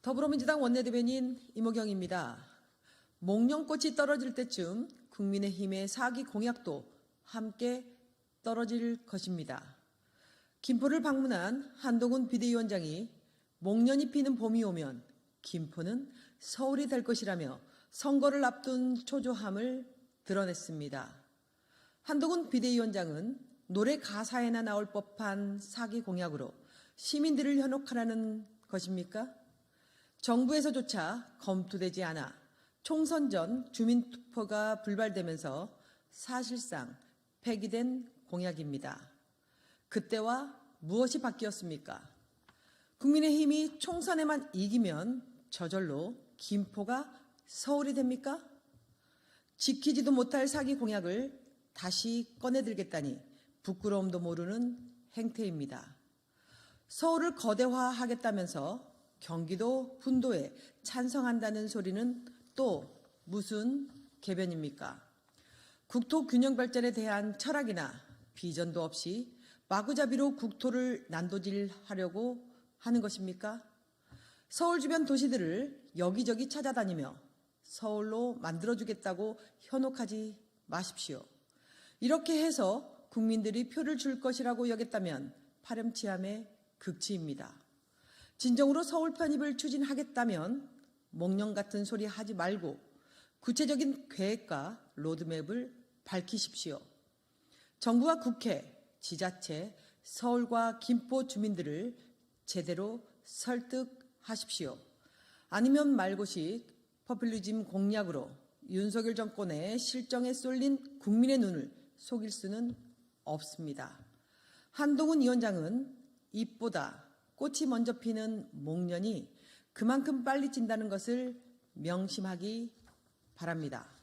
더불어민주당 원내대변인 이모경입니다. 목련꽃이 떨어질 때쯤 국민의힘의 사기 공약도 함께 떨어질 것입니다. 김포를 방문한 한동훈 비대위원장이 목련이 피는 봄이 오면 김포는 서울이 될 것이라며 선거를 앞둔 초조함을 드러냈습니다. 한동훈 비대위원장은 노래 가사에나 나올 법한 사기 공약으로 시민들을 현혹하라는 것입니까? 정부에서조차 검토되지 않아 총선 전 주민투표가 불발되면서 사실상 폐기된 공약입니다. 그때와 무엇이 바뀌었습니까? 국민의힘이 총선에만 이기면 저절로 김포가 서울이 됩니까? 지키지도 못할 사기 공약을 다시 꺼내들겠다니 부끄러움도 모르는 행태입니다. 서울을 거대화하겠다면서 경기도 분도에 찬성한다는 소리는 또 무슨 개변입니까? 국토 균형 발전에 대한 철학이나 비전도 없이 마구잡이로 국토를 난도질하려고 하는 것입니까? 서울 주변 도시들을 여기저기 찾아다니며 서울로 만들어주겠다고 현혹하지 마십시오. 이렇게 해서 국민들이 표를 줄 것이라고 여겼다면 파렴치함의 극치입니다. 진정으로 서울 편입을 추진하겠다면 목련 같은 소리 하지 말고 구체적인 계획과 로드맵을 밝히십시오. 정부와 국회, 지자체, 서울과 김포 주민들을 제대로 설득하십시오. 아니면 말고식 퍼퓰리즘 공약으로 윤석열 정권의 실정에 쏠린 국민의 눈을 속일 수는 없습니다. 한동훈 위원장은 잎보다 꽃이 먼저 피는 목련이 그만큼 빨리 진다는 것을 명심하기 바랍니다.